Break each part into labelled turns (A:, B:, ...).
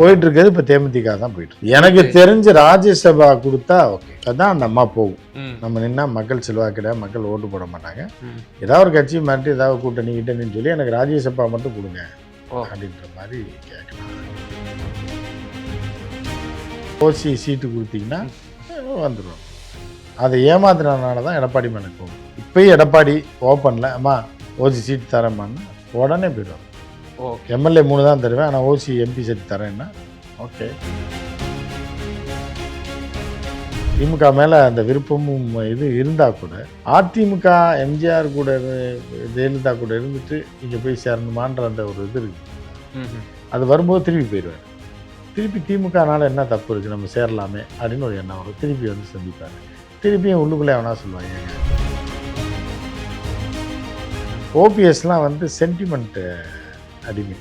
A: போயிட்டு இருக்கிறது இப்போ தேமுதிக தான் போயிட்டு. எனக்கு தெரிஞ்சு ராஜ்யசபா கொடுத்தா ஓகே. அதான் அந்த அம்மா போகும். நம்ம நின்னா மக்கள் செல்வாக்கிட மக்கள் ஓட்டு போட மாட்டாங்க. ஏதாவது ஒரு கட்சி மாட்டி ஏதாவது கூட்டணி கிட்டணின்னு சொல்லி எனக்கு ராஜ்யசபா மட்டும் கொடுங்க. அப்படின்ற மாதிரி கேட்கலாம். ஓசி சீட்டு கொடுத்தீங்கன்னா வந்துடும் அதை ஏமாத்துனதுனால தான் எடப்பாடி மேலே போகும் இப்பயும் எடப்பாடி ஓப்பனில் அம்மா ஓசி சீட்டு தரேம்மான்னு உடனே போயிடுவாங்க.
B: ஓகே
A: எம்எல்ஏ மூணு தான் தருவேன் ஆனால் ஓசி எம்பி சீட்டு தரேன்னா ஓகே திமுக மேலே அந்த விருப்பமும் இது இருந்தால் கூட அதிமுக எம்ஜிஆர் கூட ஜெயலலிதா கூட இருந்துட்டு இங்கே போய் சேரணுமான்ற அந்த ஒரு இது இருக்கு.
B: ம், ம்.
A: அது வரும்போது திருப்பி போயிடுவார் திருப்பி திமுகனால என்ன தப்பு இருக்குது நம்ம சேரலாமே அப்படின்னு ஒரு எண்ணம் வரும். திருப்பி வந்து சந்திப்பார். திருப்பியும் உள்ளுக்குள்ளே வேணா சொல்லுவாங்க ஓபிஎஸ்லாம் வந்து சென்டிமெண்ட்டு அடிமை.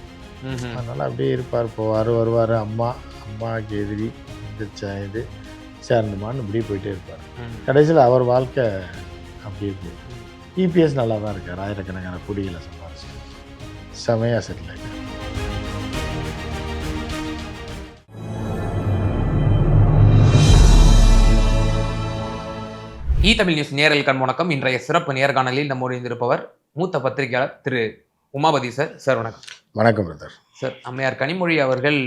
A: அதனால் அப்படியே இருப்பார். போவார் வருவார். அம்மா அம்மாவுக்கு எதிரி இந்த ச- இது சேரணுமான்னு இப்படியே போயிட்டே இருப்பார். கடைசியில் அவர் வாழ்க்கை அப்படியே போகும். இபிஎஸ் நல்லா தான் இருக்கார். ஆயிரக்கணக்கான குடிகளை சம்பாதிச்சு செமையாக செட்டில் ஆகிட்டார்
B: இ தமிழ் நியூஸ் நேரல் கண் வணக்கம். இன்றைய சிறப்பு நேர்காணலில் நம்மோடு இருந்திருப்பவர் மூத்த பத்திரிகையாளர் திரு உமாபதி சார். சார் வணக்கம்.
A: வணக்கம் பிரதர்.
B: சார் அம்மையார் கனிமொழி அவர்கள்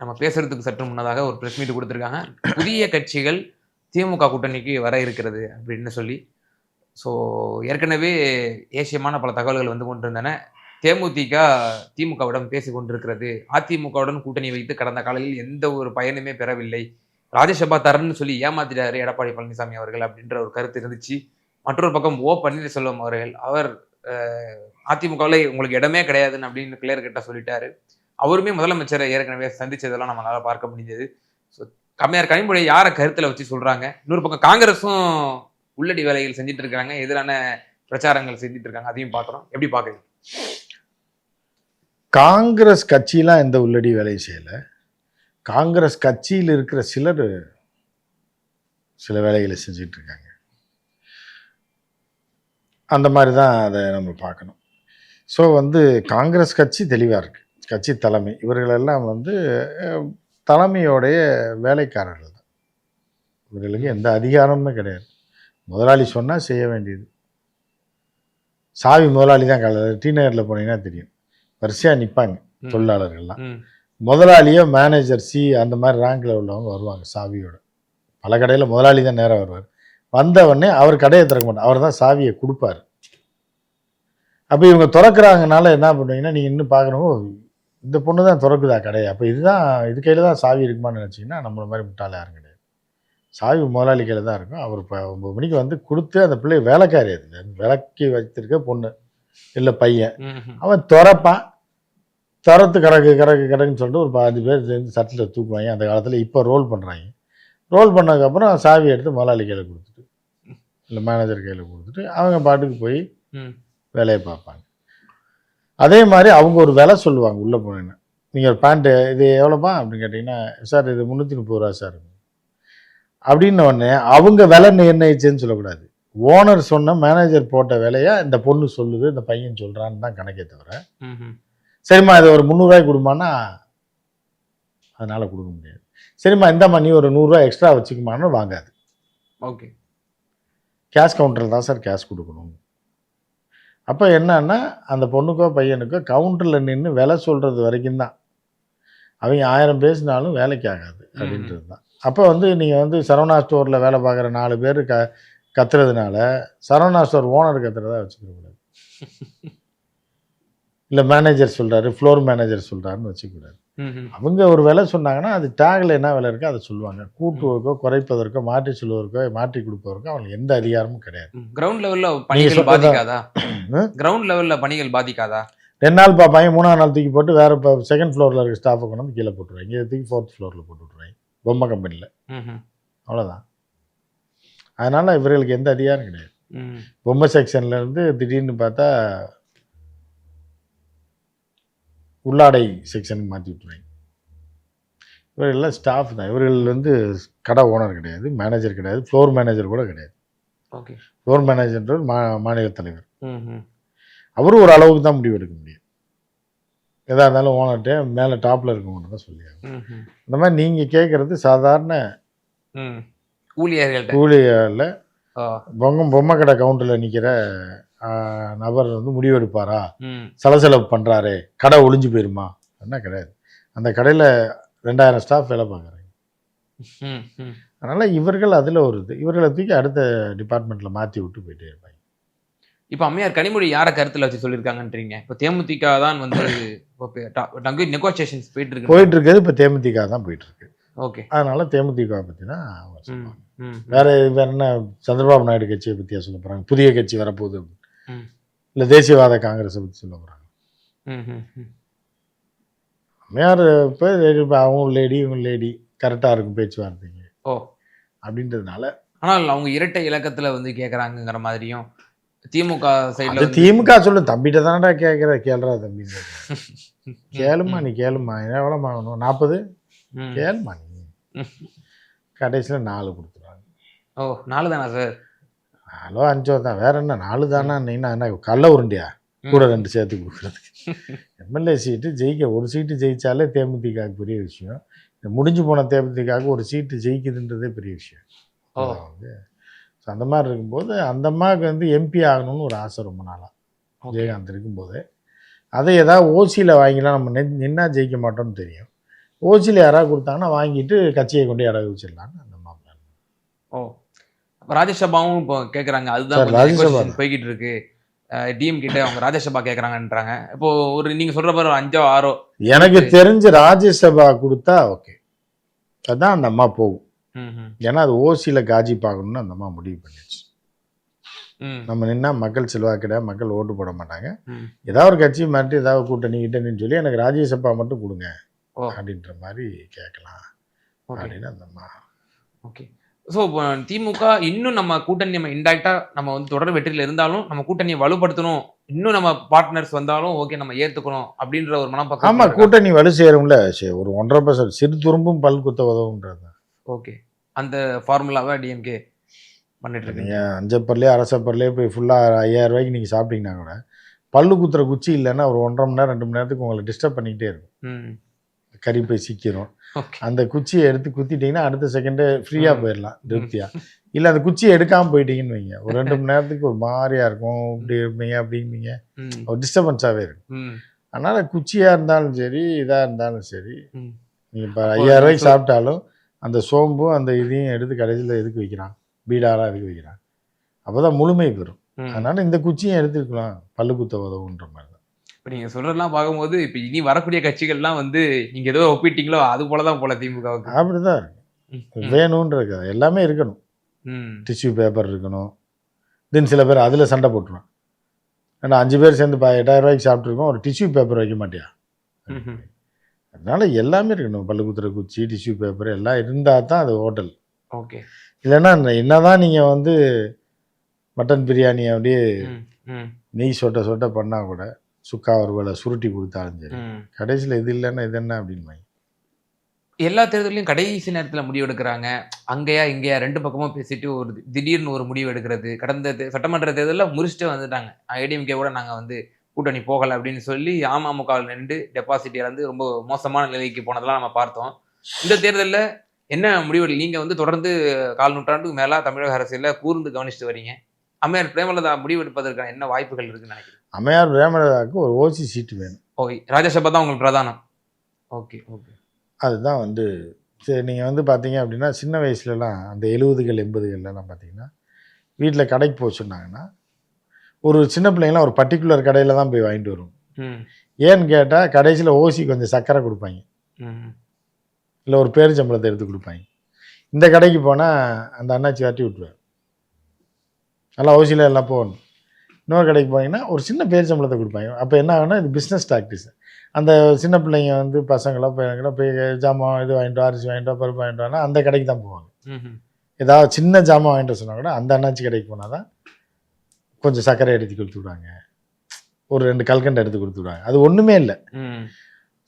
B: நம்ம பேசுறதுக்கு சற்று முன்னதாக ஒரு ப்ரெஸ் மீட் கொடுத்துருக்காங்க. புதிய கட்சிகள் திமுக கூட்டணிக்கு வர இருக்கிறது அப்படின்னு சொல்லி. ஸோ ஏற்கனவே ஏசியமான பல தகவல்கள் வந்து கொண்டிருந்தன. தேமுதிக திமுகவிடம் பேசி கொண்டிருக்கிறது. அதிமுகவுடன் கூட்டணி வைத்து கடந்த காலையில் எந்த ஒரு பயனுமே பெறவில்லை. ராஜ்யசபா தரன்னு சொல்லி ஏமாத்திட்டாரு எடப்பாடி பழனிசாமி அவர்கள் அப்படின்ற ஒரு கருத்து இருந்துச்சு. மற்றொரு பக்கம் ஓ பன்னீர்செல்வம் அவர்கள் அவர் அதிமுகவில் உங்களுக்கு இடமே கிடையாதுன்னு அப்படின்னு கிளியர் கிட்ட சொல்லிட்டாரு. அவருமே முதலமைச்சரை ஏற்கனவே சந்திச்சதெல்லாம் நம்மளால பார்க்க முடிஞ்சது. ஸோ கம்மியார் கனிமொழியை யாரை கருத்தில் வச்சு சொல்றாங்க? இன்னொரு பக்கம் காங்கிரஸும் உள்ளடி வேலைகள் செஞ்சுட்டு இருக்காங்க. எதிரான பிரச்சாரங்கள் செஞ்சுட்டு இருக்காங்க. அதையும் பார்க்குறோம். எப்படி பார்க்குறீங்க?
A: காங்கிரஸ் கட்சியெலாம் எந்த உள்ளடி வேலையும் செய்யலை. காங்கிரஸ் கட்சியில் இருக்கிற சிலர் சில வேலைகளை செஞ்சுட்டு இருக்காங்க. அந்த மாதிரி தான் அதை நம்ம பார்க்கணும். ஸோ வந்து காங்கிரஸ் கட்சி தெளிவாக இருக்கு. கட்சி தலைமை. இவர்களெல்லாம் வந்து தலைமையோடைய வேலைக்காரர்கள் தான். இவர்களுக்கு எந்த அதிகாரமுமே கிடையாது. முதலாளி சொன்னால் செய்ய வேண்டியது. சாவி முதலாளி தான் கல டி நகரில் போனீங்கன்னா தெரியும். வரிசையாக நிற்பாங்க. தொழிலாளர்கள்லாம். முதலாளியோ மேனேஜர் சி அந்த மாதிரி ரேங்கில் உள்ளவங்க வருவாங்க சாவியோட. பல கடையில் முதலாளி தான் நேராக வருவார். வந்த உடனே அவர் கடையை திறக்க மாட்டார். அவர் தான் சாவியை கொடுப்பாரு. அப்போ இவங்க திறக்கிறாங்கனால என்ன பண்ணுவீங்கன்னா நீங்கள் இன்னும் பார்க்கணும் இந்த பொண்ணு தான் திறக்குதா கடையை? அப்போ இதுதான் இது கையில் தான் சாவி இருக்குமான்னு நினச்சிங்கன்னா நம்மள மாதிரி முட்டாள் யாரும் கிடையாது. சாவி முதலாளி கையில் தான் இருக்கும். அவர் இப்போ ஒம்பது மணிக்கு வந்து கொடுத்து அந்த பிள்ளை வேலைக்காரி அது. விளக்கி வைத்திருக்க பொண்ணு இல்லை பையன். அவன் திறப்பான். திறத்து கிடக்கு கிடக்கு கிடக்குன்னு சொல்லிட்டு ஒரு பாதி பேர் சேர்ந்து சட்டில் தூக்குவாங்க. அந்த காலத்தில் இப்போ ரோல் பண்ணுறாங்க ரோல் பண்ணதுக்கப்புறம் சாவி எடுத்து முதலாளி கையில் கொடுத்துட்டு இல்லை மேனேஜர் கையில் கொடுத்துட்டு அவங்க பாட்டுக்கு போய். வேலையை பார்ப்பாங்க. அதே மாதிரி அவங்க ஒரு விலை சொல்லுவாங்க உள்ளே போனீங்கன்னா நீங்கள் ஒரு பேண்ட்டு இது எவ்வளோப்பா? அப்படின்னு கேட்டிங்கன்னா சார் இது முந்நூற்றி முப்பது ரூபா சார். அப்படின்ன உடனே அவங்க விலை நிர்ணயிச்சேன்னு சொல்லக்கூடாது. ஓனர் சொன்ன மேனேஜர் போட்ட விலையை இந்த பொண்ணு சொல்லுது இந்த பையன் சொல்கிறான்னு தான் கணக்கே தவிர. சரிம்மா இது ஒரு முந்நூறுரூவாய்க்கு கொடுமான்னா அதனால் கொடுக்க முடியாது. சரிம்மா இந்தாம்மா நீ ஒரு நூறுரூவா எக்ஸ்ட்ரா வச்சுக்குமான்னு வாங்காது.
B: ஓகே.
A: கேஷ் கவுண்டரில் தான் சார் கேஷ் கொடுக்கணும். அப்போ என்னன்னா அந்த பொண்ணுக்கோ பையனுக்கோ கவுண்டரில் நின்று விலை சொல்கிறது வரைக்கும் தான். அவங்க ஆயிரம் பேசினாலும் வேலைக்கு ஆகாது அப்படின்றது தான். அப்போ வந்து நீங்கள் வந்து சரவணா ஸ்டோரில் வேலை பார்க்குற நாலு பேர் க கத்துறதுனால சரவணா ஸ்டோர் ஓனர் கத்துறதா வச்சுக்க கூடாது. இல்லை மேனேஜர் சொல்கிறாரு ஃப்ளோர் மேனேஜர் சொல்கிறாருன்னு வச்சுக்கூடாது. அவங்க ஒரு விலை சொன்னாங்கன்னா அது டேகில் என்ன விலை இருக்கோ அதை சொல்லுவாங்க. கூட்டுவதற்கோ குறைப்பதற்கோ மாற்றி சொல்வதற்கோ மாற்றி கொடுப்பதற்கோ அவங்களுக்கு எந்த அதிகாரமும் கிடையாது.
B: கிரவுண்ட் லெவல்ல பணிகள் பாதிக்காதா? கிரவுண்ட் லெவல்ல பணிகள் பாதிக்காதா?
A: ரெண்டு நாள் பார்ப்பாங்க மூணாவது நாள் தூக்கி போட்டு வேறு இப்போ செகண்ட் ஃப்ளோரில் இருக்க ஸ்டாஃபை கொண்டு வந்து கீழே போட்டுருவாங்க. இதை தூக்கி ஃபோர்த் ஃப்ளோரில் போட்டு விட்ருவாங்க பொம்மை கம்பெனியில். அவ்வளோதான் அதனால் இவர்களுக்கு எந்த அதிகாரம் கிடையாது. பொம்மை செக்ஷன்ல இருந்து திடீர்னு பார்த்தா உள்ளாடை செக்ஷனுக்கு மாற்றி விட்ருவாங்க இவர்கள்லாம் ஸ்டாஃப் தான். இவர்கள் வந்து கடை ஓனர் கிடையாது மேனேஜர் கிடையாது ஃப்ளோர் மேனேஜர் கூட கிடையாது.
B: ஓகே
A: ஃப்ளோர் மேனேஜர்ன்ற மா மாநில தலைவர். அவரும் ஒரு அளவுக்கு தான் முடிவு எடுக்க முடியும். எதாக இருந்தாலும் ஓனர்கிட்ட மேலே டாப்பில் இருக்கவங்க தான் சொல்லி இந்த மாதிரி நீங்கள் கேட்குறது சாதாரண கூலியில்
B: ஓ
A: பொம்மை பொம்மை கடை கவுண்டரில் நிற்கிற நபர் வந்து முடிவெடுப்பாரா? சலசலப்பு பண்ணுறாரே கடை ஒளிஞ்சு போயிருமா? என்ன கிடையாது அந்த கடையில் ரெண்டாயிரம் ஸ்டாஃப் வேலை பார்க்குறாங்க. அதனால் இவர்கள் அதில் ஒரு இது. இவர்களை தூக்கி அடுத்த டிபார்ட்மெண்ட்டில் மாற்றி விட்டு போயிட்டே இருப்பாங்க.
B: இப்போ அம்மையார் கனிமொழி யாரை கருத்துல வச்சு சொல்லியிருக்காங்கன்றீங்க இப்போ தேமுதிக தான் வந்து இப்போ நெகோசியேஷன்ஸ் போயிட்டு இருக்கு.
A: போயிட்டு இருக்கிறது இப்போ தேமுதிக தான் போயிட்டு இருக்கு
B: ஓகே.
A: அதனால தேமுதிக பற்றி தான் சொல்லுவாங்க வேற வேற என்ன சந்திரபாபு நாயுடு கட்சியை பற்றியா சொல்ல போகிறாங்க புதிய கட்சி வரப்போகுது. இல்லை தேசியவாத காங்கிரஸை பற்றி சொல்ல போகிறாங்க அம்மையார் இப்போ அவங்க லேடி இவங்க லேடி கரெக்டாக இருக்கும் பேச்சுவார்த்தைங்க
B: ஓ.
A: அப்படின்றதுனால
B: ஆனால் அவங்க இரட்டை இலக்கத்துல வந்து கேக்குறாங்கங்கிற மாதிரியும் திமுக சைடுல
A: திமுக சொல்லு தம்பிகிட்ட தானடா கேட்குற கேளுறா தம்பி. கேளுமா நீ கேளுமா எவ்வளோ வாங்கணும்? நாற்பது? கேளுமா நீ. கடைசியில் நாலு கொடுத்துருவாங்க.
B: ஓ நாலு தானா சார்?
A: நாலோ அஞ்சோ தான். வேற என்ன? நாலு தானா? நீனா என்ன? கள்ள உருண்டியா? கூட ரெண்டு சேர்த்து கொடுக்குறதுக்கு எம்எல்ஏ சீட்டு ஜெயிக்க ஒரு சீட்டு ஜெயிச்சாலே தேமுதிகவுக்கு பெரிய விஷயம். இந்த முடிஞ்சு போன தேமுதிகவுக்கு ஒரு சீட்டு ஜெயிக்குதுன்றதே பெரிய விஷயம். வந்து ஸோ அந்த மாதிரி இருக்கும்போது அந்த அம்மாவுக்கு வந்து எம்பி ஆகணும்னு ஒரு ஆசை ரொம்ப நாளாக. விஜயகாந்த் இருக்கும்போது. அதை ஏதாவது ஓசியில் வாங்கிலாம் நம்ம நின் நின்னா ஜெயிக்க மாட்டோம்னு தெரியும். ஓசியில் யாராவது கொடுத்தாங்கன்னா வாங்கிட்டு கட்சியை கொண்டு யாராவது வச்சிடலான்னு அந்த plan.
B: ஓ. ராஜ்யசபாவும் இப்போ கேக்குறாங்க. அதுதான் போய்கிட்டு இருக்கு டிஎம் கிட்ட அவங்க ராஜ்யசபா கேக்குறாங்கன்றாங்க. இப்போ ஒரு நீங்க சொல்ற ஒரு அஞ்சோ ஆறோ
A: எனக்கு தெரிஞ்சு ராஜ்யசபா கொடுத்தா ஓகே. அதான் அந்த அம்மா போகும். ஏன்னா அது ஓசியில் காஜி பார்க்கணும்னு அந்த அம்மா முடிவு பண்ணிடுச்சு. நம்ம நின்னா மக்கள் செல்வாக்கிட மக்கள் ஓட்டு போட மாட்டாங்க. ஏதாவது ஒரு கட்சி மாட்டி ஏதாவது கூட்டணி கிட்டணின்னு சொல்லி எனக்கு ராஜ்யசபா மட்டும் கொடுங்க. அப்படின்ற மாதிரி கேட்கலாம். அப்படின்னு அந்த அம்மா.
B: ஓகே. ஸோ திமுக இன்னும் நம்ம கூட்டணி நம்ம இன்டாக்டா நம்ம வந்து தொடர் வெற்றியில் இருந்தாலும் நம்ம கூட்டணியை வலுப்படுத்தணும். இன்னும் நம்ம பார்ட்னர்ஸ் வந்தாலும் ஓகே நம்ம ஏத்துக்கணும் அப்படின்ற ஒரு மனப்பக்கம்
A: ஆமா கூட்டணி வலு சேரும்ல சரி ஒரு ஒன்றரை பர்சன்ட் சிறு துரும்பும் பல் குத்த உதவுன்றது
B: ஓகே அந்த ஃபார்முலாவை டிஎம்கே பண்ணிட்டு இருக்கு.
A: நீங்கள் அஞ்சப்பர்லேயே அரசப்பர்லேயே போய் ஃபுல்லாக ஐயாயிரம் ரூபாய்க்கு நீங்கள் சாப்பிட்டீங்கன்னா கூட பல்லு குத்துற குச்சி இல்லைன்னா ஒரு ஒன்றரை மணி நேரம் ரெண்டு மணி நேரத்துக்கு உங்களை டிஸ்டர்ப் பண்ணிக்கிட்டே இருக்கும்.
B: ம்.
A: கறி போய் சிக்கிரும்.
B: ஓகே
A: அந்த குச்சியை எடுத்து குத்திட்டீங்கன்னா அடுத்த செகண்டே ஃப்ரீயாக. போயிடலாம் திருப்தியா. இல்லை அந்த குச்சியை எடுக்காமல் போயிட்டீங்கன்னு வைங்க. ஒரு ரெண்டு மணி நேரத்துக்கு ஒரு மாதிரியா இருக்கும். இப்படி இருப்பீங்க அப்படிம்பீங்க. ஒரு டிஸ்டர்பன்ஸாகவே இருக்கும். அதனால் குச்சியாக இருந்தாலும் சரி இதாக இருந்தாலும் சரி நீங்கள் இப்போ ஐயாயிரம் ரூபாய்க்கு சாப்பிட்டாலும் அந்த சோம்பும் அந்த இதையும் எடுத்து கடைசியில் எதுக்கு வைக்கிறான்? பீடாலாம் எதுக்கு வைக்கிறான்? அப்போ தான் முழுமை பெறும். அதனால் இந்த குச்சியும் எடுத்துக்கலாம். பல்லு குத்த உதவுன்ற மாதிரி.
B: இப்போ நீங்க சொல்றதெல்லாம் பார்க்கும்போது இப்போ இனி வரக்கூடிய கட்சிகள்லாம் வந்து நீங்க ஏதோ ஒப்பிட்டீங்களோ அது போல தான் போல திமுகவுக்கு
A: அப்படி தான் இருக்கு. வேணும்ன்றது எல்லாமே இருக்கணும். டிஷ்யூ பேப்பர் இருக்கணும். தென் சில பேர் அதில் சண்டை போட்டுருவான் ஏன்னா அஞ்சு பேர் சேர்ந்து ப எட்டாயிரம் ரூபாய்க்கு சாப்பிட்ருக்கோம் ஒரு டிஷ்யூ பேப்பர் வைக்க மாட்டியா. அதனால எல்லாமே இருக்கணும். பல்லு குத்துற குச்சி டிஷ்யூ பேப்பர் எல்லாம் இருந்தால் தான் அது ஹோட்டல்.
B: ஓகே.
A: இல்லைன்னா என்னதான் நீங்கள் வந்து மட்டன் பிரியாணி அப்படியே நெய் சொட்ட சொட்ட பண்ணால் கூட சுக்கா ஒருவேளை சுருட்டி கொடுத்தாலும் சரி கடைசியில் இது இல்லைன்னா இது என்ன அப்படின்னு
B: எல்லா தேர்தலையும் கடைசி நேரத்துல முடிவு எடுக்கிறாங்க. அங்கேயா இங்கேயா ரெண்டு பக்கமும் பேசிட்டு ஒரு திடீர்னு ஒரு முடிவு எடுக்கிறது. கடந்த சட்டமன்ற தேர்தலில் முடிச்சுட்டு வந்துட்டாங்க. ஏடிஎம்கே கூட நாங்க வந்து கூட்டணி போகல அப்படின்னு சொல்லி அமமுக நின்று டெபாசிட் இழந்து ரொம்ப மோசமான நிலைக்கு போனதெல்லாம் நம்ம பார்த்தோம். இந்த தேர்தல்ல என்ன முடிவு நீங்க வந்து தொடர்ந்து கால் நூற்றாண்டுக்கு மேல தமிழக அரசியல்ல கூர்ந்து கவனிச்சுட்டு வரீங்க. அம்மையார் பிரேமலதா முடிவு எடுப்பதற்கான என்ன வாய்ப்புகள் இருக்குன்னு நினைக்கிறேன்
A: அம்மையார் பிரேமலதாவுக்கு ஒரு ஓசி சீட்டு வேணும்.
B: ஓகே ராஜ்யசபா தான் உங்களுக்கு பிரதானம். Okay okay.
A: அதுதான் வந்து சரி நீங்கள் வந்து பார்த்தீங்க அப்படின்னா சின்ன வயசுலலாம் அந்த எழுபதுகள் எண்பதுகள்லாம் பார்த்தீங்கன்னா வீட்டில் கடைக்கு போக சொன்னாங்கன்னா ஒரு சின்ன பிள்ளைங்களாம் ஒரு பர்டிகுலர் கடையில் தான் போய் வாங்கிட்டு வரும்
B: ம்.
A: ஏன்னு கேட்டால் கடைசியில் ஓசி கொஞ்சம் சக்கரை கொடுப்பாங்க.
B: ம்.
A: இல்லை ஒரு பேரிச்சம்பளத்தை எடுத்து கொடுப்பாங்க. இந்த கடைக்கு போனால் அந்த அண்ணாச்சி வாட்டி விட்டுருவார். நல்லா ஓசியில் எல்லாம் போகணும். இன்னொரு கடைக்கு போனீங்கன்னா ஒரு சின்ன பேரிச்சம்பளத்தை கொடுப்பாங்க. அப்போ என்ன ஆகுனா இது பிஸ்னஸ் டாக்டிஸ் அந்த சின்ன பிள்ளைங்க வந்து பசங்களோ பையன்களோ போய் ஜாமான் இது வாங்கிட்டு அரிசி வாங்கிட்டு பருப்பு வாங்கிட்டு அந்த கடைக்கு தான் போவாங்க. ஏதாவது சின்ன ஜாமான் வாங்கிட்டு சொன்னா கூட அந்த அண்ணாச்சி கடைக்கு போனால் தான் கொஞ்சம் சர்க்கரை எடுத்து கொடுத்து விடுவாங்க. ஒரு ரெண்டு கல்கண்டை எடுத்து கொடுத்து விடுவாங்க. அது ஒன்றுமே இல்லை.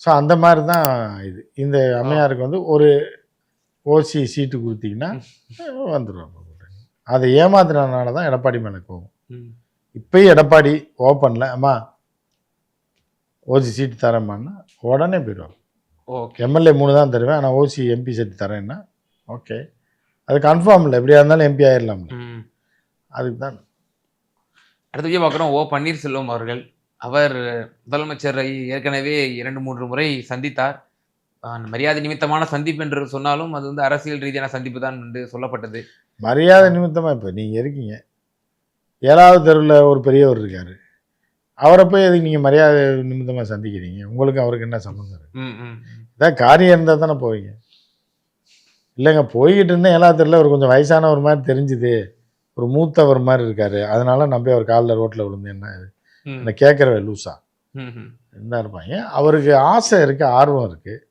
A: ஸோ அந்த மாதிரி தான் இது. இந்த அம்மையாருக்கு வந்து ஒரு ஓசி சீட்டு கொடுத்தீங்கன்னா வந்துடுவாங்க அதை ஏமாத்துறதுனால தான் எடப்பாடி மேலே கோவம் இப்பயும் எடப்பாடி ஓப்பனில் அம்மா ஓசி சீட்டு தரேம்மான்னா உடனே போயிடுவாங்க.
B: ஓகே.
A: எம்எல்ஏ மூணு தான் தருவேன் ஆனால் ஓசி எம்பி சீட்டு தரேன்னா ஓகே. அது கன்ஃபார்ம் இல்லை எப்படியா இருந்தாலும் எம்பி ஆயிடலாம்ல அதுக்கு தான்.
B: அடுத்த விஜய் பார்க்குறோம். ஓ பன்னீர்செல்வம் அவர்கள் அவர் முதலமைச்சரை ஏற்கனவே இரண்டு மூன்று முறை சந்தித்தார். மரியாதை நிமித்தமான சந்திப்பு என்று சொன்னாலும் அது வந்து அரசியல் ரீதியான சந்திப்பு தான் என்று சொல்லப்பட்டது.
A: மரியாதை நிமித்தமாக இப்போ நீங்கள் இருக்கீங்க? ஏழாவது தெருவில் ஒரு பெரியவர் இருக்கார். அவரை போய் எதுக்கு நீங்கள் மரியாதை நிமித்தமாக சந்திக்கிறீங்க? உங்களுக்கு அவருக்கு என்ன சம்மந்தம் ஏதாவது காரியம் இருந்தால் தானே போவீங்க. இல்லைங்க போய்கிட்டு இருந்தேன் ஏழாவது தெருவில் ஒரு கொஞ்சம் வயசானவர் மாதிரி தெரிஞ்சுது. ஒரு மூத்தவர் மாதிரி இருக்காரு. அதனால நம்பி அவர் காலில் ரோட்டில் விழுந்து என்ன இது? என்ன கேட்குறவ லூசா.
B: ம் ம்.
A: இருந்தா இருப்பாங்க? அவருக்கு ஆசை இருக்குது ஆர்வம் இருக்குது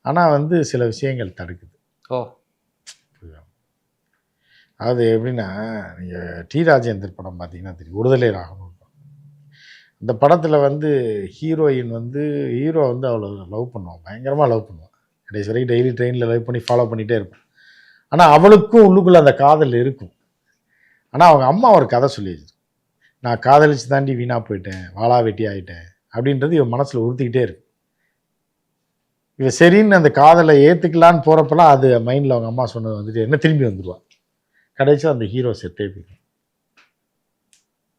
A: ஆனால் வந்து சில விஷயங்கள் தடுக்குது.
B: ஓ.
A: அது எப்படின்னா நீங்கள் டி. ராஜேந்தர் படம் பார்த்தீங்கன்னா தெரியும். விடுதலை ராகவன் அந்த படத்தில் வந்து ஹீரோயின் வந்து ஹீரோ வந்து அவ்வளோ லவ் பண்ணுவான். பயங்கரமாக லவ் பண்ணுவான். கடைசி வரைக்கும் டெய்லி ட்ரெயினில் லவ் பண்ணி ஃபாலோ பண்ணிகிட்டே இருப்பான். ஆனால் அவளுக்கும் உள்ளுக்குள்ளே அந்த காதல் இருக்கும். ஆனால் அவங்க அம்மா ஒரு கதை சொல்லிடுச்சு நான் காதலிச்சு தாண்டி வீணாக போயிட்டேன். வாழா வெட்டி ஆகிட்டேன் அப்படின்றது இவன் மனசில் உறுத்திக்கிட்டே இருக்கு இவன் சரின்னு அந்த காதலை ஏற்றுக்கலான்னு போகிறப்பெல்லாம் அது மைண்டில் அவங்க அம்மா சொன்னது வந்துட்டு என்ன திரும்பி வந்துடுவான் கடைசியாக அந்த ஹீரோ செத்தே போயிடும்.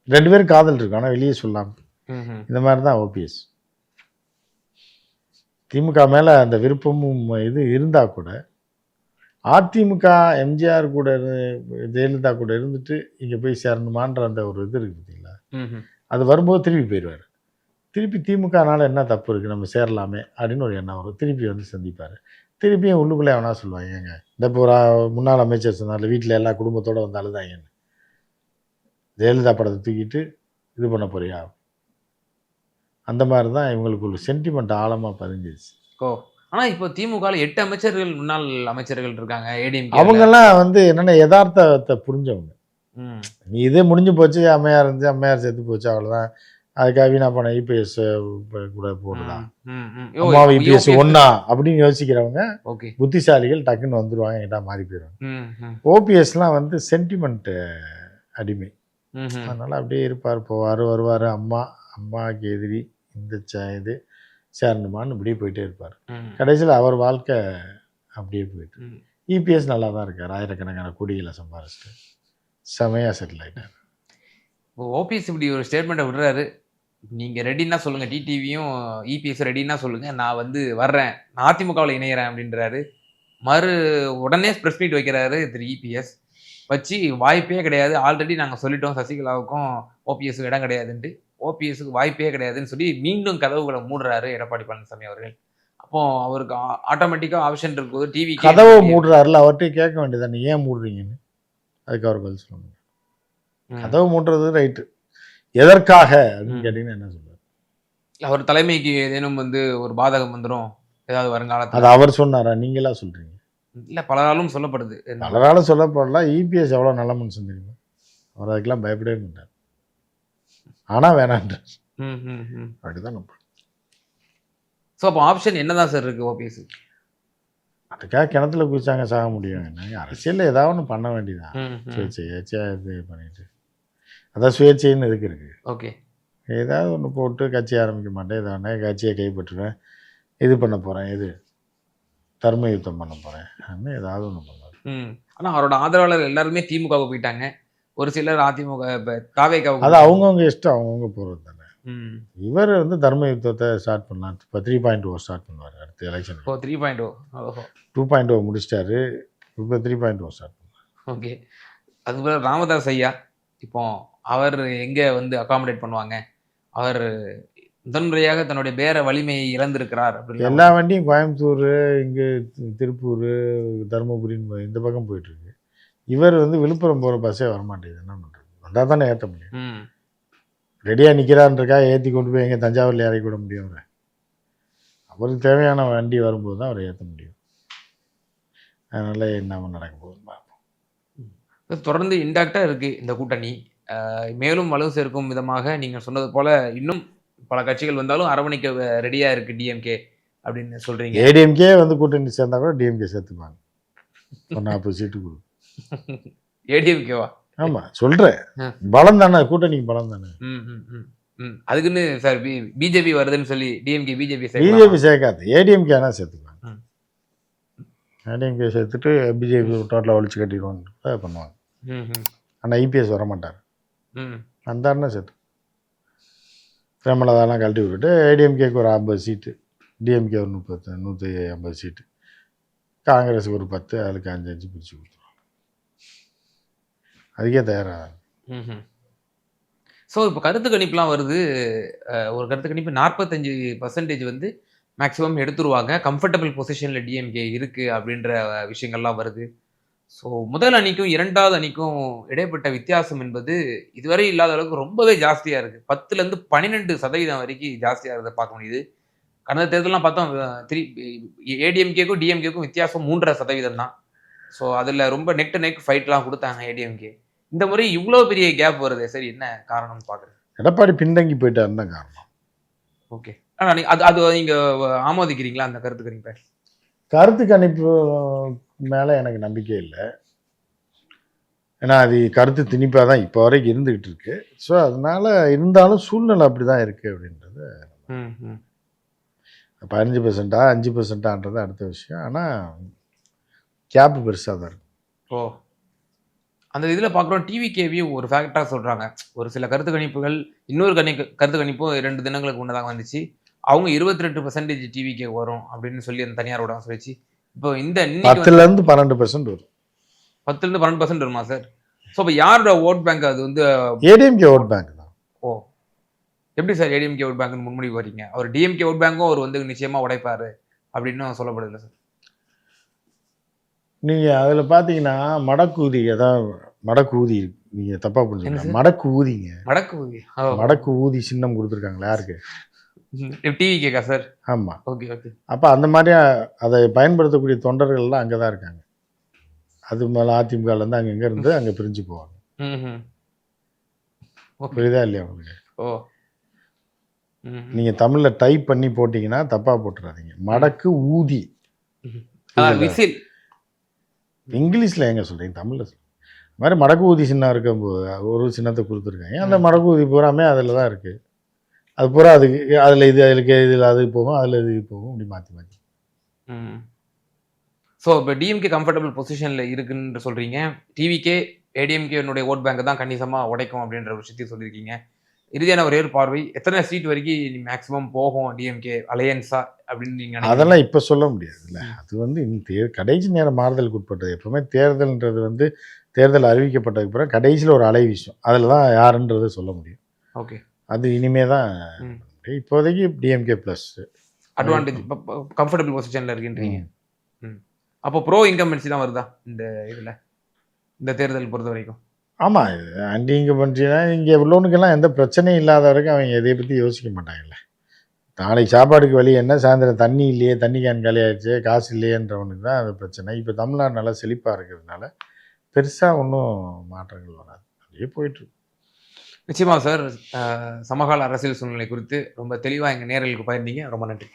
A: ரெண்டு பேரும் காதல் இருக்கும் ஆனால் வெளியே சொல்லாம.
B: ம் ம்
A: இந்த மாதிரி தான் ஓபிஎஸ் திமுக மேலே அந்த விருப்பமும் இது இருந்தால் கூட அதிமுக எம்ஜிஆர் கூட ஜெயலலிதா கூட இருந்துட்டு இங்கே போய் சேரணுமான்ற அந்த ஒரு இது இருக்குது பார்த்தீங்களா அது வரும்போது திருப்பி போயிடுவார். திருப்பி திமுகனால என்ன தப்பு இருக்குது நம்ம சேரலாமே அப்படின்னு ஒரு எண்ணம் வரும். திருப்பி வந்து சந்திப்பார். திருப்பியும் உள்ளுக்குள்ளே அவனா சொல்லுவாங்க ஏங்க? இந்த இப்போ ஒரு முன்னாள் அமைச்சர் சொன்னார்ல வீட்டில் எல்லா குடும்பத்தோட வந்து அழுதாங்கன்னு ஜெயலலிதா படத்தை தூக்கிட்டு இது பண்ண போறியா? அந்த மாதிரி தான் இவங்களுக்கு ஒரு சென்டிமெண்ட் ஆழமாக பதிஞ்சிருச்சு.
B: ஓ ஆனா இப்போ திமுகவில் எட்டு அமைச்சர்கள் முன்னாள் அமைச்சர்கள் இருக்காங்க ஏடிஎம்
A: அவங்கெல்லாம் வந்து என்னென்ன யதார்த்தத்தை புரிஞ்சவங்க. நீ இதே முடிஞ்சு போச்சு அம்மையார் இருந்துச்சு அம்மையார் செத்து போச்சு அவ்வளோதான் அதுக்காக வீணா போன இபிஎஸ் கூட போடுதா
B: ம் ம்
A: அம்மாவை இபிஎஸ் ஒன்னா அப்படின்னு யோசிக்கிறவங்க புத்திசாலிகள் டக்குன்னு வந்துருவாங்க என்கிட்ட மாறி போயிடுவாங்க.
B: ம் ம்.
A: ஓபிஎஸ்லாம் வந்து சென்டிமெண்ட் அடிமை. அதனால அப்படியே இருப்பார் போவார் வருவார் அம்மா அம்மாவுக்கு எதிரி இந்த ச இது சேரணுமான்னு இப்படியே போயிட்டே இருப்பார். கடைசியில் அவர் வாழ்க்கை அப்படியே போயிட்டு. இபிஎஸ் நல்லா தான் இருக்கார். ஆயிரக்கணக்கான கோடிகளை சம்பாரிச்சிட்டு. செமையாக செட்டில் ஆகிட்டார்
B: இப்போ ஓபிஎஸ் இப்படி ஒரு ஸ்டேட்மெண்ட்டை விடுறாரு. நீங்க ரெடின்னா சொல்லுங்க. டிடிவியும் இபிஎஸ் ரெடின்னா சொல்லுங்க. நான் வந்து வர்றேன். நான் அதிமுகவில் இணையறேன் அப்படின்றாரு. மறு உடனே ப்ரெஸ் மீட் வைக்கிறாரு திரு இபிஎஸ் வச்சு வாய்ப்பே கிடையாது. ஆல்ரெடி நாங்கள் சொல்லிட்டோம் சசிகலாவுக்கும் ஓபிஎஸ் இடம் கிடையாதுன்ட்டு. ஓபிஎஸ்க்கு வாய்ப்பே கிடையாதுன்னு சொல்லி மீண்டும் கதவுகளை மூடுறாரு எடப்பாடி பழனிசாமி அவர்கள். அப்போ அவருக்கு ஆட்டோமேட்டிக்காக ஆப்ஷன் இருக்கும்போது டிவி
A: கதவை மூடுறாருல அவர்கிட்ட கேட்க வேண்டியது நீ ஏன் மூடுறீங்கன்னு? அதுக்கு அவர் பதில் சொல்ல முடியும். கதவை மூடுறது ரைட்டு எதற்காக அப்படின்னு. கேட்டீங்கன்னா என்ன சொல்லுவார்
B: அவர் தலைமைக்கு ஏதேனும் வந்து ஒரு பாதகம் வந்துடும் ஏதாவது
A: அது
B: வருங்காலத்தில்
A: அவர் சொன்னாரா? நீங்களா சொல்றீங்க?
B: இல்ல பலராலும் சொல்லப்படுது.
A: பலரால சொல்லப்படல. இபிஎஸ் எவ்வளோ நல்ல மனுஷன் தெரியுமா? அவர் அதுக்கெல்லாம் பயப்படவே மாட்டார். ஆனா வேணான்ற
B: ம் ம் ம்.
A: அப்படிதான் நம்ம.
B: ஸோ அப்போ ஆப்ஷன் என்னதான் சார் இருக்கு ஓபிஎஸ்
A: அதுக்காக கிணத்துல குதிச்சாங்க சாக முடியும். என்ன அரசியலில் ஏதாவது ஒன்று பண்ண வேண்டியதான் சுயேட்சை ஏச்சியாக இது பண்ணிட்டு. அதான் சுயேட்சைன்னு எதுக்கு இருக்கு.
B: ஓகே.
A: ஏதாவது ஒன்று போட்டு கட்சி ஆரம்பிக்க மாட்டேன் இதானே கட்சியை கைப்பற்றுவேன் இது பண்ண போகிறேன் இது தர்ம யுத்தம் பண்ண போகிறேன் அப்படின்னு ஏதாவது ஒன்று பண்ணுவார்
B: ம். ஆனா அவரோட ஆதரவாளர் எல்லாருமே திமுகவுக்கு போயிட்டாங்க. ஒரு சிலர் அதிமுக இப்போ தாவேக்காவுக்கு
A: அது அவங்கவுங்க இஷ்டம் அவங்கவுங்க போகிறது தானே.
B: ம்.
A: இவர் வந்து தர்ம யுத்தத்தை ஸ்டார்ட் பண்ணலாம். இப்போ த்ரீ பாயிண்ட் ஓ ஸ்டார்ட் பண்ணுவார் அடுத்த election
B: O three point O
A: two point O முடிச்சிட்டாரு. இப்போ த்ரீ பாயிண்ட் ஓ ஸ்டார்ட் பண்ணுவார்.
B: ஓகே. அதுபோல ராமதாஸ் ஐயா இப்போ அவர் எங்க வந்து அகாமடேட் பண்ணுவாங்க? அவர் முதன்முறையாக தன்னுடைய பேர வலிமையை இழந்திருக்கிறார்
A: எல்லா வண்டியும் கோயம்புத்தூர் இங்கே திருப்பூர் தருமபுரின்னு இந்த பக்கம் போயிட்டுருக்கு. இவர் வந்து விழுப்புரம் போகிற பஸ்ஸே வரமாட்டேங்குது. என்ன பண்ணுறது வந்தால் தானே ஏற்ற முடியும்.
B: ம்.
A: ரெடியாக நிற்கிறான்றக்கா ஏற்றி கொண்டு போய் எங்கே தஞ்சாவூரில் இறக்கி விட முடியும் அவரை. அவருக்கு தேவையான வண்டி வரும்போது தான் அவரை ஏற்ற முடியும். அதனால் என்ன நடக்க போகுதுன்னு பார்ப்போம்.
B: தொடர்ந்து இன்டாக்டா இருக்கு இந்த கூட்டணி. மேலும் வலு சேர்க்கும் விதமாக நீங்க சொன்னது போல இன்னும் பல கட்சிகள் வந்தாலும் அரவணைக்க ரெடியா இருக்கு டிஎம்கே அப்படின்னு சொல்றீங்க.
A: ஏடிஎம்கே வந்து கூட்டணி சேர்ந்தா கூட டிஎம்கே சேர்த்துப்பாங்க. ஒரு நாற்பது சீட்டு கொடு.
B: ஏடிஎம்கேவா
A: ஆமாம் சொல்கிறேன். பலம் தானே கூட்டணிக்கு பலம் தானே.
B: அதுக்குன்னு சார் பிஜேபி வருதுன்னு சொல்லி டிஎம்கே பிஜேபி
A: பிஜேபி சேர்க்காது. ஏடிஎம்கே ஆனால் சேர்த்துக்குவாங்க
B: ம்.
A: ஏடிஎம்கே சேர்த்துட்டு பிஜேபி டோட்டலாக ஒழிச்சு கட்டிடுவோன்னு பண்ணுவாங்க.
B: ம் ம்.
A: ஆனால் ஐபிஎஸ் வர அண்ணன் சேர்த்து. பிரேமலதாலாம் கழட்டி விட்டுட்டு ஏடிஎம்கேக்கு ஒரு ஐம்பது சீட்டு டிஎம்கே ஒரு முப்பத்து நூற்றி ஐம்பது சீட்டு காங்கிரஸுக்கு ஒரு பத்து அதுக்கு அஞ்சு அஞ்சு பிரித்து கொடுத்துருவாங்க அதுக்கே தயாராக
B: ஸோ இப்போ கருத்து கணிப்புலாம் வருது. ஒரு கருத்து கணிப்பு நாற்பத்தஞ்சு பர்சன்டேஜ் வந்து மேக்ஸிமம் எடுத்துருவாங்க. கம்ஃபர்டபுள் பொசிஷனில் டிஎம்கே இருக்குது அப்படின்ற விஷயங்கள்லாம் வருது. ஸோ முதல் அணிக்கும் இரண்டாவது அணிக்கும் இடைப்பட்ட வித்தியாசம் என்பது இதுவரை இல்லாத அளவுக்கு ரொம்பவே ஜாஸ்தியாக இருக்குது பத்துலேருந்து பன்னிரெண்டு சதவீதம் வரைக்கும் ஜாஸ்தியாக இருக்கிறத பார்க்க முடியுது. கடந்த தேர்தலாம் பார்த்தோம் த்ரீ ஏடிஎம்கேக்கும் டிஎம்கேக்கும் வித்தியாசம் மூன்றரை சதவீதம் தான். ஸோ அதில் ரொம்ப நெக் டு நெக் ஃபைட்லாம் கொடுத்தாங்க ஏடிஎம்கே இந்த முறை இவ்வளோ பெரிய கேப் வருதே சரி என்ன காரணம்னு பார்க்குறேன்.
A: எடப்பாடி பின்தங்கி போயிட்டாருன்னு காரணம்.
B: ஓகே ஆனால் அது அது நீங்கள் ஆமோதிக்கிறீங்களா? அந்த கருத்து கணிப்பை
A: கருத்து கணிப்பு மேலே எனக்கு நம்பிக்கை இல்லை. ஏன்னா அது கருத்து திணிப்பாக தான் இப்போ வரைக்கும் இருந்துகிட்டு இருக்கு. ஸோ அதனால இருந்தாலும் சூழ்நிலை அப்படி தான் இருக்குது அப்படின்றது பதினஞ்சு பெர்சென்ட்டா அஞ்சு பெர்சென்ட்டான்றது அடுத்த விஷயம். ஆனால் கேப் பெருசாக தான் இருக்கும்
B: ஓ. அந்த இதில் பார்க்குறோம் டிவி கேவியும் ஒரு ஃபேக்டாக சொல்கிறாங்க ஒரு சில கருத்து கணிப்புகள் இன்னொரு கணி கருத்து கணிப்பும் ரெண்டு தினங்களுக்கு முன்னதாக வந்துச்சு. அவங்க இருபத்தி ரெண்டு பர்சன்டேஜ் டிவிக்கே வரும் அப்படின்னு சொல்லி அந்த தனியார் ஊடகம் சொல்லிச்சு. இப்போ இந்த
A: பத்துலேருந்து பன்னெண்டு பெர்சென்ட் வரும்.
B: பத்துலேருந்து பன்னெண்டு பர்சன்ட் வருமா சார்? ஸோ இப்போ யாரோட ஓட் பேங்க் அது வந்து
A: ஏடிஎம்கே ஓட் பேங்க் தான்.
B: ஓ எப்படி சார் ஏடிஎம்கே ஓட் பேங்க்னு முன்மொழிவு வரீங்க அவர் டிஎம்கே ஓட் பேங்க்கும் அவர் வந்து நிச்சயமா உடைப்பாரு அப்படின்னு சொல்லப்படுது சார்?
A: நீங்கள் அதில் பார்த்தீங்கன்னா மடக்கூதி ஏதாவது மடக்கு ஊதி நீங்கள் தப்பாக புரிஞ்சுக்கலாம்? மடக்கு ஊதிங்க
B: வடக்கு
A: மடக்கு ஊதி சின்னம் கொடுத்துருக்காங்களா யாருக்கு?
B: டிவி கேக்கா சார்
A: ஆமாம்
B: ஓகே ஓகே
A: அப்போ அந்த மாதிரி அதை பயன்படுத்தக்கூடிய தொண்டர்கள்லாம் அங்கே தான் இருக்காங்க. அது மேலே அதிமுகலேருந்து அங்கங்கே இருந்து அங்கே பிரிஞ்சு போவாங்க. புரியுதா இல்லையா உங்களுக்கு?
B: ஓ.
A: நீங்கள் தமிழில் டைப் பண்ணி போட்டிங்கன்னா தப்பாக போட்டுறாதீங்க. மடக்கு ஊதி.
B: விசில்.
A: இங்கிலீஷில் எங்க சொல்கிறீங்க தமிழில் சொல்லுங்க இந்த மாதிரி மடக்கு ஊதி சின்னம் இருக்கும்போது ஒரு சின்னத்தை கொடுத்துருக்காங்க. அந்த மடக்கு ஊதி பூராமே அதில் தான் இருக்குது அது பூரா அதுக்கு அதில் இது அதுக்கு இதில் அது போகும் அதில் இது போகும் அப்படி மாற்றி மாற்றி
B: ஸோ இப்போ டிஎம்கே கம்ஃபர்டபுள் பொசிஷனில் இருக்குன்னு சொல்கிறீங்க டிவிக்கே ஏடிஎம்கேனுடைய ஓட் பேங்க் தான் கணிசமாக உடைக்கும் அப்படின்ற விஷயத்தையும் சொல்லியிருக்கீங்க. இறுதியான ஒரே ஒரு பார்வை. எத்தனை சீட் வரைக்கும் மேக்ஸிமம் போகும் டிஎம்கே அலையன்ஸா அப்படின்னு நீங்கள்?
A: அதெல்லாம் இப்போ சொல்ல முடியாதுல்ல. அது வந்து இன்னும் தே கடைசி நேரம் மாறுதலுக்கு உட்பட்டது. எப்பவுமே தேர்தல்ன்றது வந்து தேர்தல் அறிவிக்கப்பட்டதுக்கு பிறகு கடைசியில் ஒரு அலை விஷயம் அதில் தான் யாருன்றதை சொல்ல முடியும்.
B: ஓகே
A: அது இனிமே தான். இப்போதைக்கு டிஎம்கே ப்ளஸ்
B: அட்வான்டேஜ் கம்ஃபர்டபுள் பொசிஷனில் இருக்குன்றீங்க. ம். அப்போ ப்ரோ இன்கம்பன்சி தான் வருதா இந்த இதில்? இந்த தேர்தல் பொறுத்த வரைக்கும்
A: ஆமாம் இங்கே பண்ணுறீங்கன்னா இங்கே உள்ளவனுக்கெல்லாம் எந்த பிரச்சனையும் இல்லாத வரைக்கும் அவங்க எதை பற்றி யோசிக்க மாட்டாங்கல்ல. நாளைக்கு சாப்பாடுக்கு வழி என்ன? சாயந்தரம் தண்ணி இல்லையே தண்ணி கேன் காலி ஆயிடுச்சு காசு இல்லையேன்றவனுக்கு தான் அது பிரச்சனை. இப்போ தமிழ்நாடு நல்லா செழிப்பாக இருக்கிறதுனால பெருசாக ஒன்றும் மாற்றங்கள் வராது. அப்படியே போயிட்டுருக்கு
B: நிச்சயமா சார். சமகால அரசியல் சூழ்நிலை குறித்து ரொம்ப தெளிவாக எங்கள் நேரலுக்கு பகிர்ந்தீங்க. ரொம்ப நன்றி.